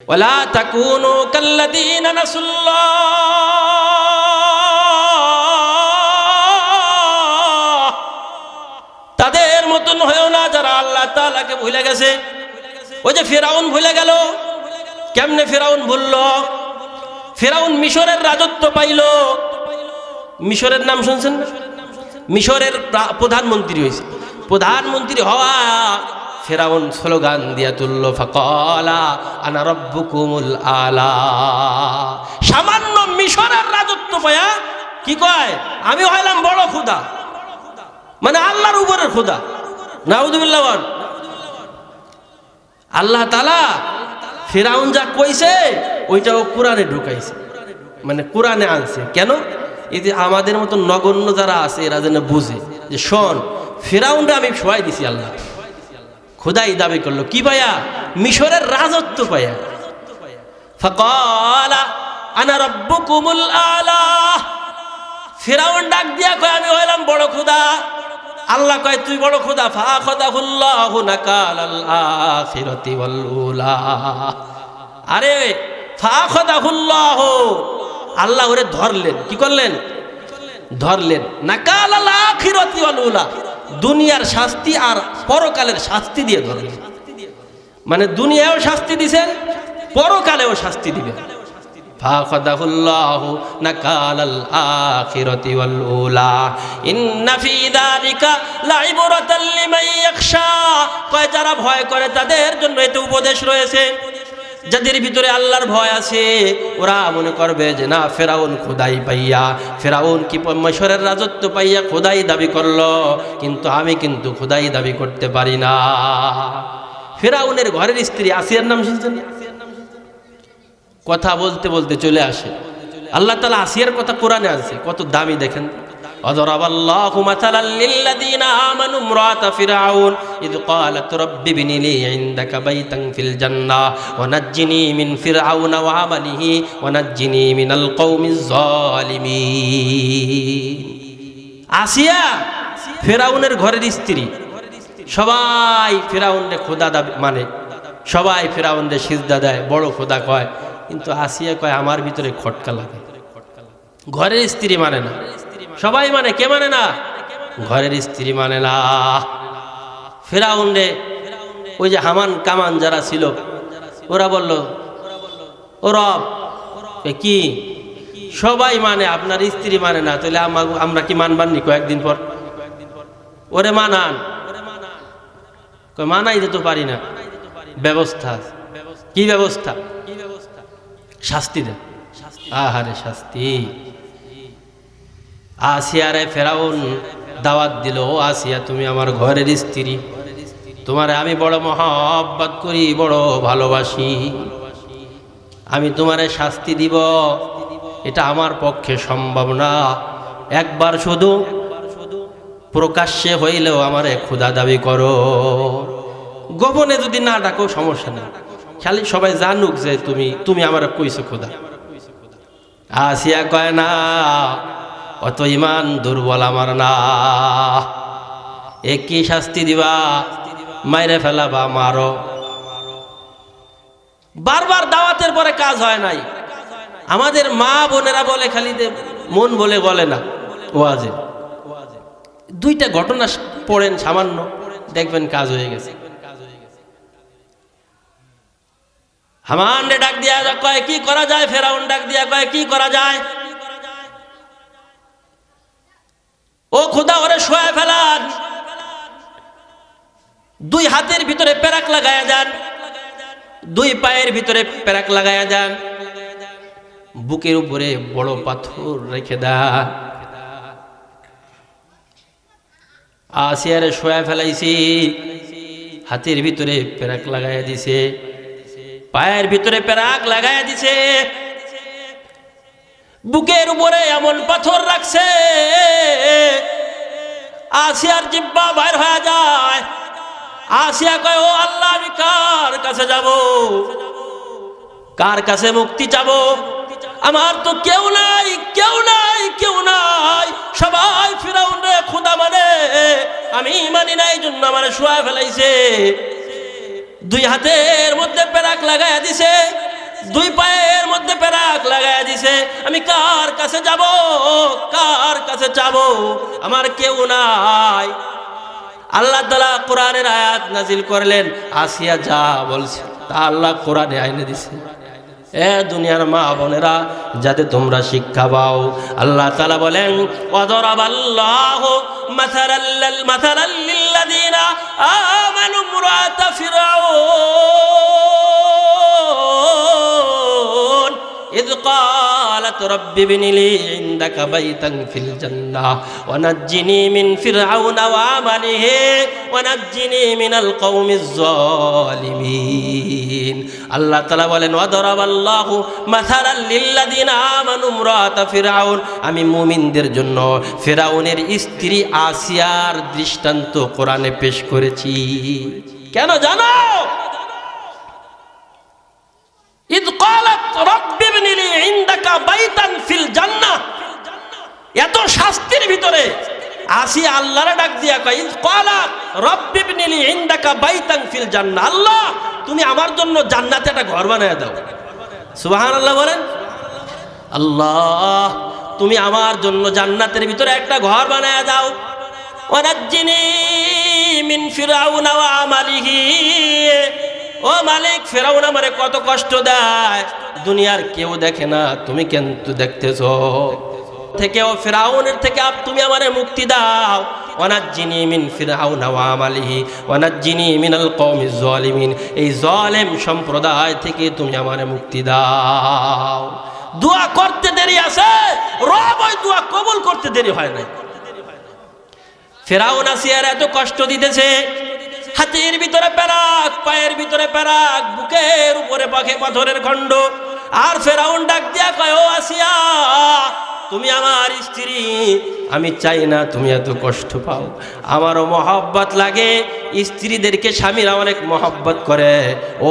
ولا تكونوا كالذين نسوا الله তাদের মতন হয়েও না যারা আল্লাহ তাআলাকে ভুলে গেছে ওই যে ফেরাউন ভুলে গেল কেমনে ফেরাউন ভুলল ফেরাউন মিশরের রাজত্ব পাইল মিশরের নাম শুনছেন না? মিশরের প্রা- প্রধানমন্ত্রী হয়েছে প্রধানমন্ত্রী হওয়া ফেরাউন স্লোগান দিয়া তুলল, ফাকলা আনা রব্বুকুমুল আলা। সামান্য মিশরের রাজত্ব পায়া, কি কয়? আমি হইলাম বড় খুদা মানে আল্লাহর উপরের খুদা নাউদুবিল্লাহ বল। আল্লাহ তালা ফেরাউন যা কইছে ওইটা ও কোরআনে ঢুকাইছে। মানে কোরআনে আনছে। কেন? এই যে আমাদের মতো নগণ্য যারা আছে, এরা যেন বুঝে। যে শোন ফেরাউনটা আমি সবাই দিছি আল্লাহ। খোদাই দাবি করল, কি পায়া মিশরের রাজত্ব পায়া ফাকালা, আনা রব্বুকুমুল আলা। ফেরাউন ডাক দিয়া কয়, আমি হইলাম বড় খোদা। আল্লাহ কয়, তুই বড় খোদা। ফা খোদাহুল্লাহু নাকালাল আখিরাতি ওয়াল উলা। আরে ফা খোদাহুল্লাহু আল্লাহ ওরে ধরলেন। কি করলেন? ধরলেন। নাকালাল আখিরাতি ওয়াল উলা। দুনিয়ার শাস্তি আর পরকালের শাস্তি দিয়ে ধরলেন মানে দুনিয়ায়ও শাস্তি দিছেন পরকালেও শাস্তি দিবেন فأخذه الله نكال الآخرة والأولى إن في ذلك لعبرة لمن يخشى কয় যারা ভয় করে তাদের জন্য এতে উপদেশ রয়েছে যাদের ভিতরে আল্লাহর ভয় আছে, ওরা মনে করবে যে, না, ফেরাউন খোদাই পাইয়া, ফেরাউন কি মিশরের রাজত্ব পাইয়া খোদাই দাবি করল, কিন্তু আমি কিন্তু খোদাই দাবি করতে পারি না। ফেরাউনের ঘরের স্ত্রী আসিয়ার নাম শুনছেন? কথা বলতে বলতে চলে আসে। আল্লাহ তালা আসিয়ার কথা কোরআনে আছে, কত দামি দেখেন। وضرب الله مثلا للذين آمنوا امرأة فرعون إذ قالت رب ابن لي عندك بيتا في الجنة ونجني من فرعون وعمله ونجني من القوم الظالمين আসিয়া ফেরাউনের ঘরের স্ত্রী সবাই ফেরাউনরে খোদা দাবি মানে সবাই ফেরাউনরে সিজদা দেয় বড় খোদা কয় কিন্তু আসিয়া কয় আমার ভিতরে খটকা লাগে ঘরের স্ত্রী মানে না সবাই মানে কে মানে না? ঘরের স্ত্রী মানে না। ফেরাউন রে ওই যে হামান কামান যারা ছিল, ওরা বলল, ও রব কি? সবাই মানে আপনার স্ত্রী মানে না। তাহলে আমা- আমরা কি মানবাননি কয়েকদিন পর? ওরে মানান। মানাই যেতে পারি না। ব্যবস্থা। কি ব্যবস্থা? শাস্তি দেন। আহারে, শাস্তি। আসিয়ারে ফেরাউন দাওয়াত দিল, ও আসিয়া, তুমি আমার ঘরের স্ত্রী। তোমারে আমি বড় মহাব্বত করি, বড় ভালোবাসি। আমি তোমারে শাস্তি দিব। এটা আমার পক্ষে সম্ভব না। একবার শুধু প্রকাশ্যে হইলেও আমারে ক্ষুধা দাবি করো। গোপনে যদি না ডাকো, সমস্যা নেই। খালি সবাই জানুক যে তুমি তুমি আমার কইছো খোদা আসিয়া কয়, না অত ইমান দুর্বল আমার না। এ কি শাস্তি দিবা, মাইরে ফেলা বা মারো বারবার দাওয়াতের পরে কাজ হয় নাই। আমাদের মা বোনেরা বলে, খালি মন বলে বলে না। ওয়াজে। দুইটা ঘটনা পড়েন সামান্য, দেখবেন কাজ হয়ে গেছে। হামান ডাক দিয়া কয়, কি করা যায়? ফেরাউন ডাক দিয়া কয়, কি করা যায়? ও খোদা, ওরে শোয়া ফেলান। দুই হাতের ভিতরে প্যারাক লাগায়া যান। দুই পায়ের ভিতরে প্যারাক লাগায়া যান। বুকের উপরে বড় পাথর রেখে দেন। আসিয়ারে শোয়া ফেলাইছি। হাতের ভিতরে প্যারাক লাগাইয়া দিছে। পায়ের ভিতরে প্যারাক লাগাইয়া দিছে। বুকের উপরে এমন পাথর রাখছে। আসিয়ার জিব্বা বাইর হয়ে যায়। আসিয়া কয়, ও আল্লাহ, আমি কার কাছে যাব? কার কাছে মুক্তি চাবো? আমার তো কেউ নাই কেউ নাই কেউ নাই। সবাই ফিরাউন রে, খুদা মানে। আমি মানি নাই জন্য আমার শোয়া ফেলাইছে। দুই হাতের মধ্যে পেরাক লাগাইয়া দিছে। দুই পায়ের মধ্যে পেরাক লাগাই দিছে, আমি কার কাছে যাব? কার কাছে যাব? আমার কেউ নাই। আল্লাহ তালা কোরআনের আয়াত নাজিল করলেন, আসিয়া যা বলছে, তা আল্লাহ কোরআনে আইনে দিছে। এ দুনিয়ার মা বোনেরা, যাতে তোমরা শিক্ষা পাও। আল্লাহ তালা বলেন অদরাব আল্লাহ মাথারাল্লাল মাথারাল্লিল্লাযীনা আমানু ইমরাতা ফিরআউন إذ قالت رب ابن لي عندك بيتا في الجنة ونجني من فرعون وعمله ونجني من القوم الظالمين আল্লাহ তালা বলেন ওয়াদরাব আল্লাহ মাথারাল লিল্লাযিনা আমানু ইমরাতা ফিরআউন আমি মুমিনদের জন্য ফেরাউনের স্ত্রী আসিয়ার দৃষ্টান্ত কোরআনে পেশ করেছি কেন জানো আসি, আল্লাহর ডাক দিয়া কয় ইদ ক্বালাত রাব্বি ইবনি লি ইনদাকা বাইতান ফিল জান্না আল্লাহ, তুমি আমার জন্য জান্নাতে একটা ঘর বানায় দাও। সুবহানাল্লাহ বলেন। আল্লাহ, তুমি আমার জন্য জান্নাতের ভিতরে একটা ঘর বানায় দাও। ওয়ানাজ্জিনি মিন ফিরাউনা ওয়া আমালিহি। ও মালিক, ফেরাউন আমারে কত কষ্ট দেয়। দুনিয়ার কেউ দেখে না, তুমি কিন্তু দেখতেছ। থেকে ও ফেরাউনের থেকে আপ তুমি আমারে মুক্তি দাও। ফিরাউন আসিয়ার এত কষ্ট দিতেছে, হাতের ভিতরে প্যারাক, পায়ের ভিতরে প্যারাক, বুকের উপরে পাখে পাথরের খণ্ড। আর ফেরাউন ডাক দিয়া কয় আসিয়া আমি চাই না তুমি এত কষ্ট পাও। আমারও মহব্বত লাগে, স্ত্রীদেরকে স্বামীরা অনেক মহব্বত করে। ও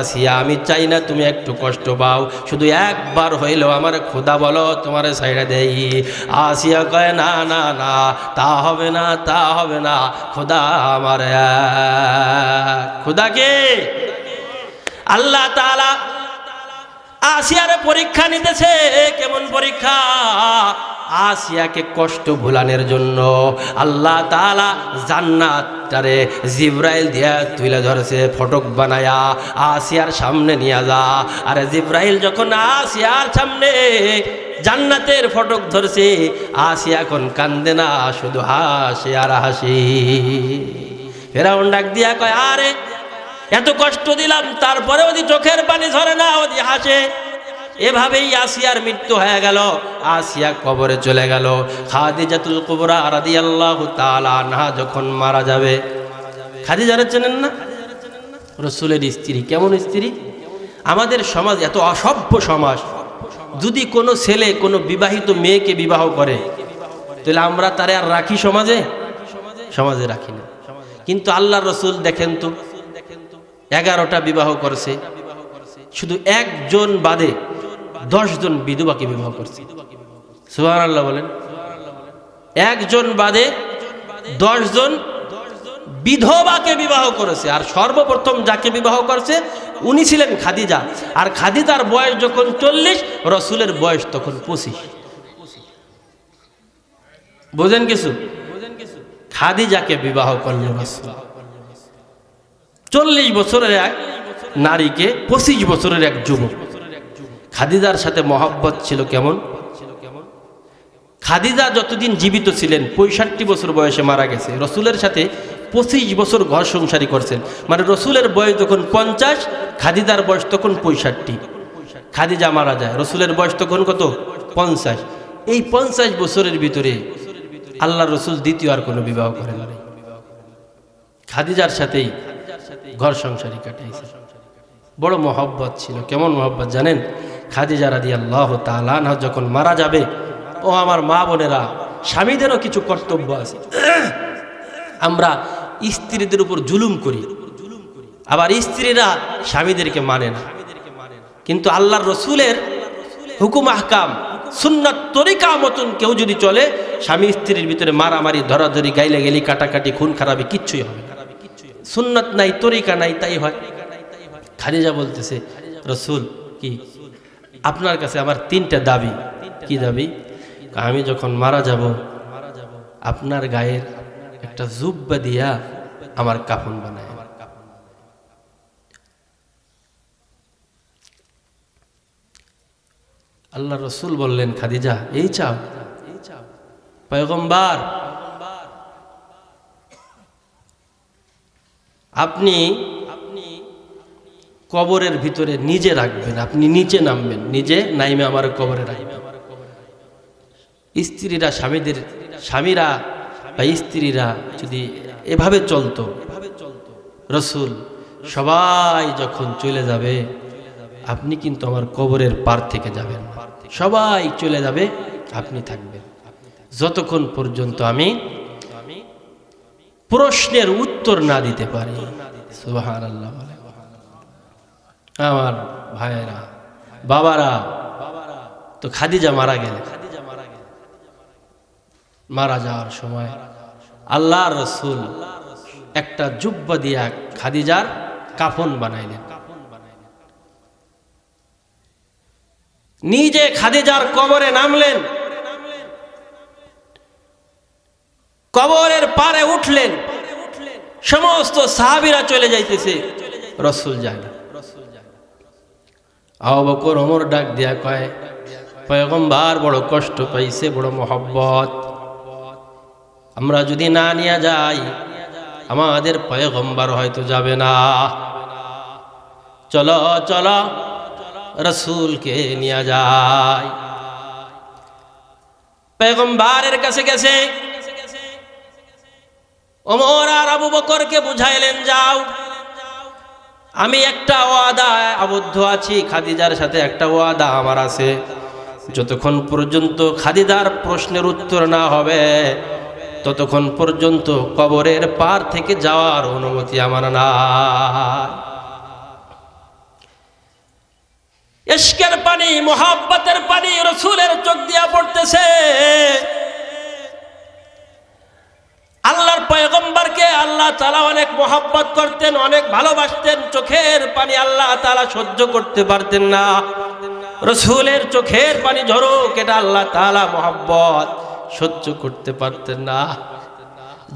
আসিয়া, আমি চাই না তুমি একটু কষ্ট পাও। শুধু একবার হইলেও আমার খোদা বলো, তোমার সাইডে দেই। আসিয়া কয়, না না না, তা হবে না, তা হবে না খোদা আমার এক। খোদাকে আল্লাহ তাআলা আসিয়ারে পরীক্ষা নিতেছে, কেমন পরীক্ষা? আসিয়াকে কষ্ট ভুলানোর জন্য আল্লাহ তাআলা জান্নাতটারে জিব্রাইল দিয়া তুলে ধরেছে, ফটক বানায়া আসিয়ার সামনে নিয়ে যা। আর জিব্রাইল যখন আসিয়ার সামনে জান্নাতের ফটক ধরছে, আসিয়া এখন কান্দে না, শুধু হাসি আর হাসি। ফেরাউন ডাক দিয়া কয়, আরে, এত কষ্ট দিলাম তারপরে ওদি চোখের পানি ধরে না, ওদি হাসে। এভাবেই আসিয়ার মৃত্যু হয়ে গেল। আসিয়া কবরে চলে গেল। খাদিজাতুল কুবরা রাদিয়াল্লাহু তাআলা আনহা যখন মারা যাবে খাদিজারে চেনেন না? রসুলের স্ত্রী। কেমন স্ত্রী? আমাদের সমাজ এত অসভ্য সমাজ। যদি কোনো ছেলে, কোনো বিবাহিত মেয়েকে বিবাহ করে, তাহলে আমরা তারে আর রাখি সমাজে? সমাজে রাখি না। কিন্তু আল্লাহ রসুল দেখেন তো, এগারোটা বিবাহ করছে। শুধু একজন বাদে দশজন বিধবাকে বিবাহ করছে। সুহান আল্লাহ বলেন। একজন বাদে দশজন বিধবাকে বিবাহ করেছে। আর সর্বপ্রথম যাকে বিবাহ করছে, উনি ছিলেন খাদিজা। আর খাদিজার বয়স যখন চল্লিশ, রসুলের বয়স তখন পঁচিশ। বোঝেন কিছু? খাদিজাকে বিবাহ করল রসুল চল্লিশ বছরের এক নারীকে পঁচিশ বছরের এক যুবক। খাদিজার সাথে মহব্বত ছিল কেমন? খাদিজা যতদিন জীবিত ছিলেন, পঁয়ষট্টি বছর বয়সে মারা গেছে। রসুলের সাথে পঁচিশ বছর ঘর সংসারী করছেন। মানে রসুলের বয়স যখন পঞ্চাশ, খাদিজার বয়স তখন পঁয়ষট্টি। খাদিজা মারা যায়। রসুলের বয়স তখন কত? পঞ্চাশ। এই পঞ্চাশ বছরের ভিতরে আল্লাহ রসুল দ্বিতীয় আর কোনো বিবাহ করেন খাদিজার সাথেই ঘর সংসারী কাটাইছে। বড় মহব্বত ছিল। কেমন মহব্বত জানেন? খাদিজা রাদি আল্লাহ তালানা যখন মারা যাবে, ও আমার মা বোনেরা, স্বামীদেরও কিছু কর্তব্য আছে। আমরা স্ত্রীদের উপর জুলুম করি। আবার স্ত্রীরা স্বামীদেরকে মানে না। কিন্তু আল্লাহর রসুলের হুকুম, আহকাম, সুন্নত তরিকা মতন কেউ যদি চলে, স্বামী স্ত্রীর ভিতরে মারামারি, ধরাধরি, গাইলে গেলি, কাটাকাটি, খুন, খারাপি কিচ্ছুই হবে সুন্নত নাই, তরিকা নাই, তাই হয়। খাদিজা বলতেছে, রসুল, কি আপনার কাছে আমার তিনটা দাবি। কি দাবি? আমি যখন মারা যাব, আপনার গায়ের একটা জুব্বা দিয়া আমার কাফন বানায়। আল্লাহ রসুল বললেন, খাদিজা, এই চাও। পয়গম্বার, আপনি আপনি কবরের ভিতরে নিজে রাখবেন। আপনি নিচে নামবেন। নিজে নাইমে আমার কবরে রাখবেন। স্ত্রীরা, স্বামীদের, স্বামীরা বা স্ত্রীরা যদি এভাবে চলতো, রসুল সবাই যখন চলে যাবে, আপনি কিন্তু আমার কবরের পার থেকে যাবেন সবাই চলে যাবে, আপনি থাকবেন। যতক্ষণ পর্যন্ত আমি প্রশ্নের উত্তর না দিতে পারি। সুবাহান আল্লাহ। আমার ভাইয়েরা, বাবারা, তো খাদিজা মারা গেলে। মারা যাওয়ার সময় আল্লাহ রসুল একটা জুব্বা দিয়া খাদিজার কাফন বানাইলেন। নিজে খাদিজার কবরে নামলেন। কবরের পারে উঠলেন। সমস্ত সাহাবিরা চলে যাইতেছে। রসুল যায় না আবু বকর ওমর ডাক দিয়া কয়, পয়গম্বার, বড় কষ্ট পাইছে, বড় মহব্বত। আমরা যদি না নিয়ে যাই, আমাদের পয়গম্বার হয়তো যাবে না। চলো চলো, রসুলকে নিয়ে যায় পেগম্বারের কাছে গেছে। ওমর আর আবু বকরকে বুঝাইলেন, যাও। আমি একটা ওয়াদা আবদ্ধ আছি, খাদিজার সাথে একটা ওয়াদা আমার আছে। যতক্ষণ পর্যন্ত খাদিদার প্রশ্নের উত্তর না হবে, ততক্ষণ পর্যন্ত কবরের পার থেকে যাওয়ার অনুমতি আমার না ইশকের পানি, মোহাব্বতের পানি রসুলের চোখ দিয়া পড়তেছে। তালা অনেক মোহাব্বত করতেন, অনেক ভালোবাসতেন। চোখের পানি আল্লাহ তালা সহ্য করতে পারতেন না। রসুলের চোখের পানি ঝরুক, এটা আল্লাহ তালা মোহাব্বত সহ্য করতে পারতেন না।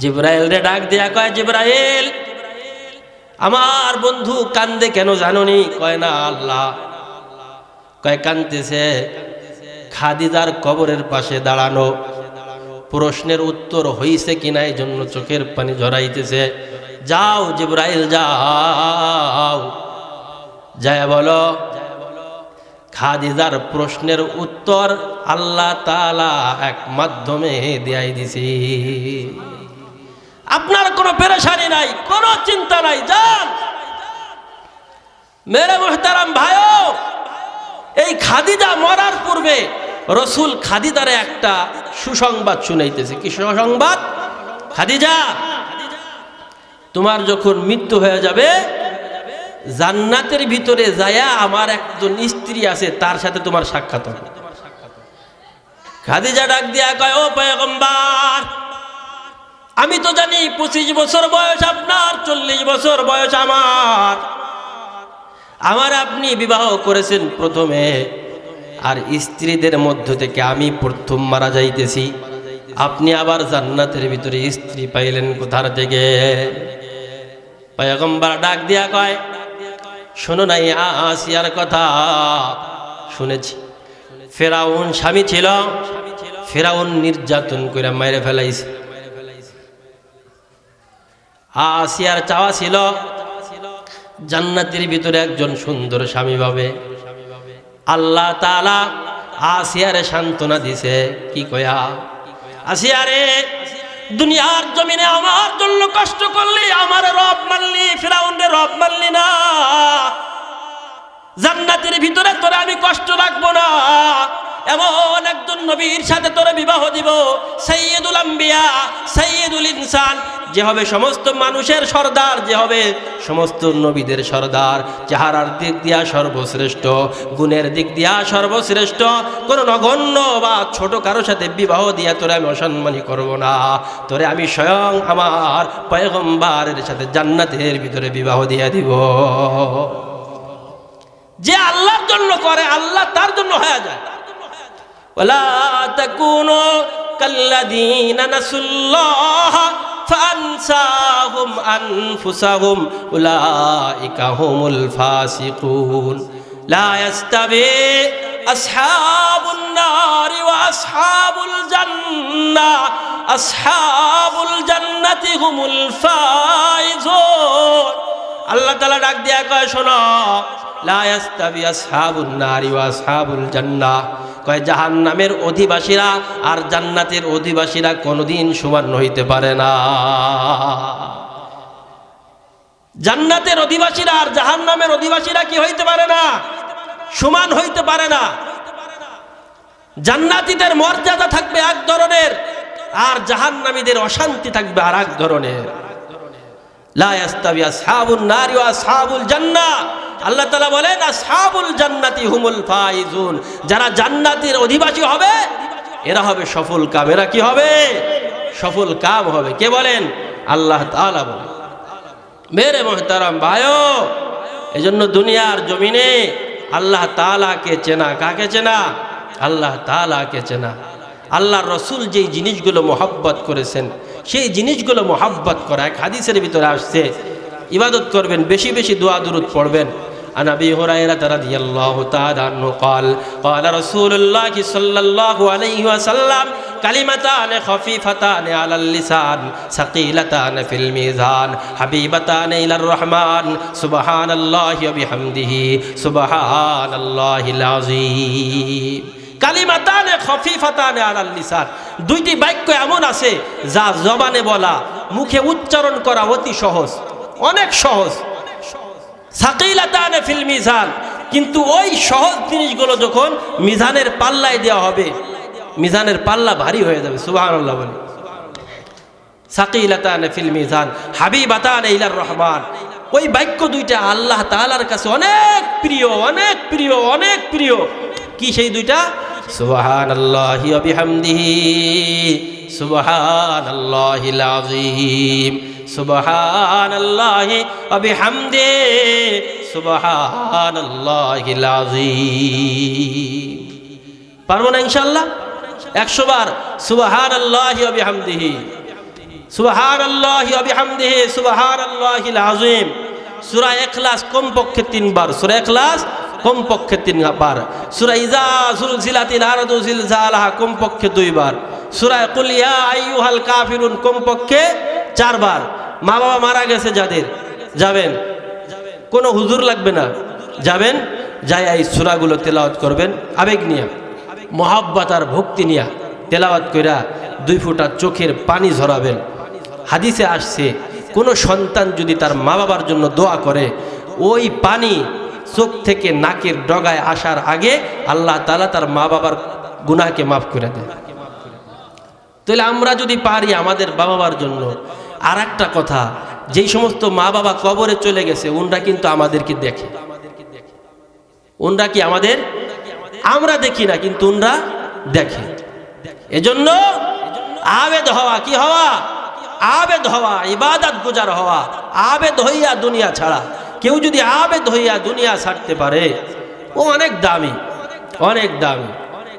জিব্রাইল রে ডাক দিয়া কয়, জিব্রাইল, আমার বন্ধু কান্দে কেন জাননি? কয়, না আল্লাহ। কয় কান্দতেছে খাদিদার কবরের পাশে দাঁড়ানো। প্রশ্নের উত্তর হইছে কিনা এই জন্য চোখের পানি ঝরাইতেছে। যাও জিব্রাইল, যাও। যায় বলো, খাদিজার প্রশ্নের উত্তর আল্লাহ তালা এক মাধ্যমে দেয়াই দিছি। আপনার কোনো পেরেশানি নাই, কোনো চিন্তা নাই, যান। মেরে মোহতারাম ভাইও, এই খাদিজা মরার পূর্বে রসুল খাদিদারে একটা সুসংবাদ শুনাইতেছে। কি সুসংবাদ? খাদিজা, তোমার যখন মৃত্যু হয়ে যাবে, জান্নাতের ভিতরে যায়া আমার একজন স্ত্রী আছে, তার সাথে তোমার সাক্ষাৎ হবে। খাদিজা ডাক দিয়া কয়, ও পয়গম্বার, আমি তো জানি পঁচিশ বছর বয়স আপনার, চল্লিশ বছর বয়স আমার। আমার আপনি বিবাহ করেছেন প্রথমে। আর স্ত্রীদের মধ্য থেকে আমি প্রথম মারা যাইতেছি। আপনি আবার জান্নাতের ভিতরে স্ত্রী পাইলেন কোথার থেকে? পয়গম্বর ডাক দিয়া কয়, শোনো নাই আসিয়ার কথা। শুনেছি। ফেরাউন স্বামী ছিল। ফেরাউন নির্যাতন করে মেরে ফেলাইছে। আসিয়ার চাওয়া ছিল, জান্নাতের ভিতরে একজন সুন্দর স্বামী পাবে। আল্লাহ তালা আসিয়ারে সান্ত্বনা দিছে। কি কয়া? আসিয়ারে, দুনিয়ার জমিনে আমার জন্য কষ্ট করলি, আমার রব মানলি ফিরাউন্ডে রব মানলি না। জান্নাতের ভিতরে তোরা আমি কষ্ট রাখব না। এমন একজন নবীর সাথে তোরে বিবাহ দিব সৈয়দুল আম্বিয়া সৈয়দুল ইনসান। যে হবে সমস্ত মানুষের সর্দার যে হবে সমস্ত নবীদের সর্দার, চেহারার দিক দিয়া সর্বশ্রেষ্ঠ, গুণের দিক দিয়া সর্বশ্রেষ্ঠ, কোনো নগণ্য বা ছোট কারোর সাথে বিবাহ দিয়া তোরে আমি অসম্মানী করব না। তোরে আমি স্বয়ং আমার পয়গম্বারের সাথে জান্নাতের ভিতরে বিবাহ দিয়া দিব। যে আল্লাহর জন্য করে, আল্লাহ তার জন্য হয়ে যায়। ولا تكونوا كالذين نسوا الله فأنساهم أنفسهم أولئك هم الفاسقون لا يستوي أصحاب النار وأصحاب الجنة أصحاب الجنة هم الفائزون আল্লাহ তালা ডাক দিয়া কয় শোনো আসহাবুল জান্নাহ। কয়, জাহান্নামের অধিবাসীরা আর জান্নাতের অধিবাসীরা কোনোদিন সমান হইতে পারে না। জান্নাতের অধিবাসীরা আর জাহান্নামের অধিবাসীরা কি হইতে পারে না? সমান হইতে পারে না। জান্নাতীদের মর্যাদা থাকবে এক ধরনের আর জাহান্নামীদের অশান্তি থাকবে আর এক ধরনের। লা ইয়াস্তাবি আসহাবুন নারি আসহাবুল জান্নাহ। আল্লাহ তালা বলেন, আসহাবুল জান্নাতি হুমুল ফাইজুন। যারা জান্নাতের অধিবাসী হবে, এরা হবে সফল কাম। এরা কি হবে? সফল কাম হবে। কে বলেন? আল্লাহ তাআলা বলেন। মেরে মোহতারাম ভাইও, এজন্য দুনিয়ার জমিনে আল্লাহ তাআলাকে চেনা। কাকে চেনা? আল্লাহ তাআলাকে চেনা। আল্লাহ রসুল যেই জিনিসগুলো মোহাব্বত করেছেন, সেই জিনিসগুলো মোহাব্বত করা, এক হাদিসের ভিতরে আসছে, ইবাদত করবেন, বেশি বেশি দোয়া দুরুদ পড়বেন। عن ابي هريره رضي الله تعالى عنه قال قال رسول الله صلى الله عليه وسلم كلمتان خفيفتان على اللسان ثقيلتان في الميزان حبيبتان الى الرحمن سبحان الله وبحمده سبحان الله العظيم কালিমাতানে খফিফাতানে আলাল লিসান দুইটি বাক্য এমন আছে যা জবানে বলা মুখে উচ্চারণ করা অতি সহজ অনেক সহজ সাকিলাতানে ফিল মিজান। কিন্তু ওই সহজ জিনিসগুলো যখন মিজানের পাল্লায় দেওয়া হবে, মিজানের পাল্লা ভারী হয়ে যাবে, সুবহানাল্লাহ বলে। সাকিলাতানে ফিল মিজান, হাবিবাতানে ইলার রহমান। ওই বাক্য দুইটা আল্লাহ তাআলার কাছে অনেক প্রিয় অনেক প্রিয় অনেক প্রিয়। কি সেই দুইটা? সুবহান আল্লাহ বিহামদিহি সুবহান আল্লাহিল আযীম। সুবহান আল্লাহ বিহামদে সুবহান আল্লাহিল আযীম। পারব না ইনশাআল্লাহ? একশো বার সুবহান আল্লাহ বিহামদিহি। সুবহান আল্লাহ বিহামদিহি সুবহান আল্লাহিল আযীম। সূরা ইখলাস কমপক্ষে তিনবার, সূরা ইখলাস কমপক্ষে তিনবার। সূরা ইজা জুলজিলাতিল আরদু জিলজালাহা কমপক্ষে দুইবার। সূরা কুল ইয়া আইয়ুহাল কাফিরুন কমপক্ষে চারবার। মা বাবা মারা গেছে যাদের। যাবেন? কোনো হুজুর লাগবে না। যাবেন? যাই এই সূরাগুলো তেলাওয়াত করবেন। আবেগ নিয়া। মহাব্বত আর ভক্তি নিয়া তেলাওয়াত কইরা দুই ফোঁটা চোখের পানি ঝরাবেন। হাদিসে আসছে, কোনো সন্তান যদি তার মা বাবার জন্য দোয়া করে, ওই পানি চোখ থেকে নাকের ডগায় আসার আগে আল্লাহ তালা তার মা বাবার গুনাহকে মাফ করে দেয় তাহলে আমরা যদি পারি আমাদের বাবা মার জন্য আর একটা কথা, যেই সমস্ত মা বাবা কবরে চলে গেছে ওনরা কিন্তু আমাদেরকে দেখে। ওনরা কি আমাদের? আমরা দেখি না, কিন্তু ওনরা দেখে। এজন্য আবেদ হওয়া কি হওয়া? আবেদ হওয়া, ইবাদত গুজার হওয়া, আবেদ হইয়া দুনিয়া ছাড়া। কেউ যদি আবেদ হইয়া দুনিয়া ছাড়তে পারে, ও অনেক দামি অনেক দামি।